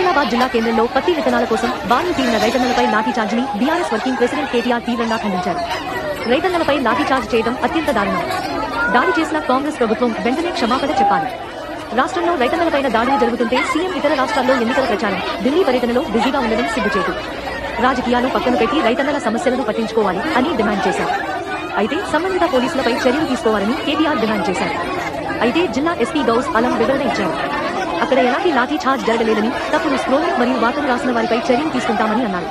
ఆదిలాబాద్ జిల్లా కేంద్రంలో పత్తి విత్తనాల కోసం భారీ తీరిన రైతన్నలపై లాఠీచార్జిని బీఆర్ఎస్ వర్కింగ్ ప్రెసిడెంట్ కేటీఆర్ తీవ్రంగా ఖండించారు. రైతన్నలపై లాఠీచార్జ్ చేయడం అత్యంత దారుణం. దాడి చేసిన కాంగ్రెస్ ప్రభుత్వం వెంటనే క్షమాపణ చెప్పాలి. రాష్ట్రంలో రైతన్నలపైన దాడులు జరుగుతుంటే సీఎం ఇతర రాష్ట్రాల్లో ఎన్నికల ప్రచారం ఢిల్లీ పర్యటనలో బిజీగా ఉండడం సిగ్గుచేటు. రాజకీయాలు పక్కన పెట్టి రైతన్నల సమస్యలను పట్టించుకోవాలి అని డిమాండ్ చేశారు. అయితే సంబంధిత పోలీసులపై చర్యలు తీసుకోవాలని కేటీఆర్ డిమాండ్ చేశారు. అయితే జిల్లా ఎస్పీ గౌస్ అలం వివరణ ఇచ్చారు. అక్కడ ఎలాంటి లాఠీ ఛార్జ్ జరగలేదని తప్పుడు స్క్రోలింగ్ మరియు వార్తలు రాసిన వారిపై చర్యలు తీసుకుంటామని అన్నారు.